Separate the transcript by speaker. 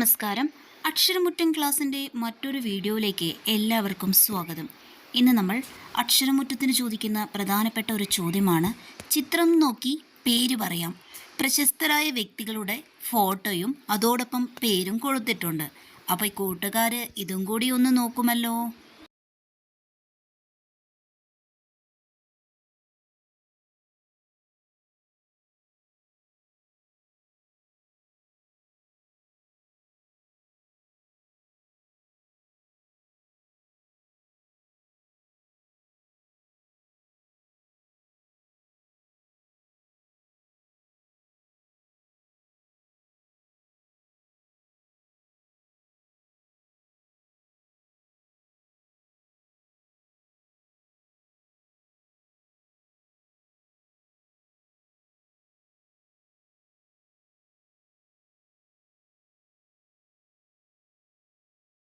Speaker 1: നമസ്കാരം. അക്ഷരമുറ്റം ക്ലാസ്സിന്റെ മറ്റൊരു വീഡിയോയിലേക്ക് എല്ലാവർക്കും സ്വാഗതം. ഇന്ന് നമ്മൾ അക്ഷരമുറ്റത്തിന് ചോദിക്കുന്ന പ്രധാനപ്പെട്ട ഒരു ചോദ്യമാണ് ചിത്രം നോക്കി പേര് പറയാം. പ്രശസ്തരായ വ്യക്തികളുടെ ഫോട്ടോയും അതോടൊപ്പം പേരും കൊടുത്തിട്ടുണ്ട്. അപ്പോൾ ഈ കൂട്ടുകാർ ഇതും കൂടി ഒന്ന് നോക്കുമല്ലോ.